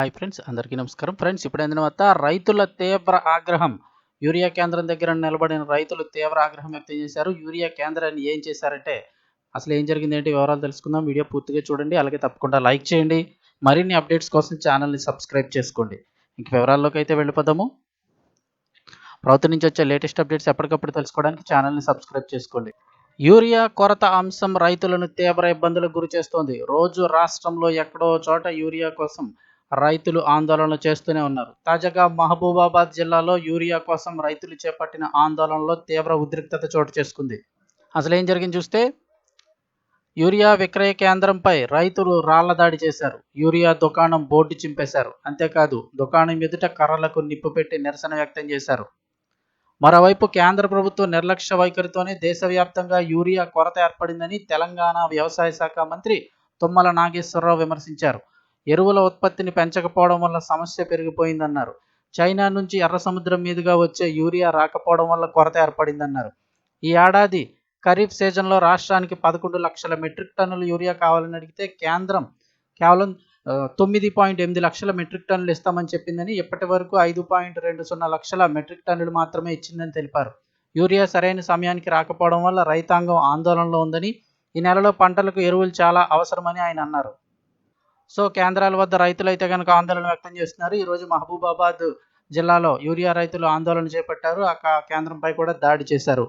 Hi friends అందరికీ నమస్కారం. Friends ఇప్పుడు అందిన వార్త రైతుల తీవ్ర ఆగ్రహం. యూరియా కేంద్రం దగ్గర నిలబడిన రైతులు తీవ్ర ఆగ్రహం వ్యక్తం చేశారు. యూరియా కేంద్రాన్ని ఏం చేశారంటే అసలు ఏం జరిగింది ఏంటి వివరాలు తెలుసుకుందాం. వీడియో పూర్తిగా చూడండి అలాగే తప్పకుండా లైక్ చేయండి. మరిన్ని అప్డేట్స్ కోసం ఛానల్ని సబ్స్క్రైబ్ చేసుకోండి. ఇంక వివరాల్లోకి అయితే వెళ్ళిపోదాము. ప్రభుత్వం నుంచి వచ్చే లేటెస్ట్ అప్డేట్స్ ఎప్పటికప్పుడు తెలుసుకోవడానికి ఛానల్ని సబ్స్క్రైబ్ చేసుకోండి. యూరియా కొరత అంశం రైతులను తీవ్ర ఇబ్బందులకు గురి చేస్తోంది. రోజు రాష్ట్రంలో ఎక్కడో చోట యూరియా కోసం రైతులు ఆందోళనలు చేస్తూనే ఉన్నారు. తాజాగా మహబూబాబాద్ జిల్లాలో యూరియా కోసం రైతులు చేపట్టిన ఆందోళనలో తీవ్ర ఉద్రిక్తత చోటు చేసుకుంది. అసలు ఏం జరిగింది చూస్తే యూరియా విక్రయ కేంద్రంపై రైతులు రాళ్ళ దాడి చేశారు. యూరియా దుకాణం బోర్డు చింపేశారు. అంతేకాదు దుకాణం ఎదుట కర్రలకు నిప్పు పెట్టి నిరసన వ్యక్తం చేశారు. మరోవైపు కేంద్ర ప్రభుత్వ నిర్లక్ష్య వైఖరితోనే దేశవ్యాప్తంగా యూరియా కొరత ఏర్పడిందని తెలంగాణ వ్యవసాయ శాఖ మంత్రి తుమ్మల నాగేశ్వరరావు విమర్శించారు. ఎరువుల ఉత్పత్తిని పెంచకపోవడం వల్ల సమస్య పెరిగిపోయిందన్నారు. చైనా నుంచి ఎర్ర సముద్రం మీదుగా వచ్చే యూరియా రాకపోవడం వల్ల కొరత ఏర్పడిందన్నారు. ఈ ఏడాది ఖరీఫ్ సీజన్లో రాష్ట్రానికి పదకొండు లక్షల మెట్రిక్ టన్నులు యూరియా కావాలని అడిగితే కేంద్రం కేవలం తొమ్మిది పాయింట్ ఎనిమిది లక్షల మెట్రిక్ టన్నులు ఇస్తామని చెప్పిందని ఇప్పటి వరకు ఐదు పాయింట్ రెండు సున్నా లక్షల మెట్రిక్ టన్నులు మాత్రమే ఇచ్చిందని తెలిపారు. యూరియా సరైన సమయానికి రాకపోవడం వల్ల రైతాంగం ఆందోళనలో ఉందని ఈ నెలలో పంటలకు ఎరువులు చాలా అవసరమని ఆయన అన్నారు. సో కేంద్రాల వద్ద రైతులు అయితే కనుక ఆందోళన వ్యక్తం చేస్తున్నారు. ఈరోజు మహబూబాబాద్ జిల్లాలో యూరియా రైతులు ఆందోళన చేపట్టారు. ఆ కేంద్రంపై కూడా దాడి చేశారు.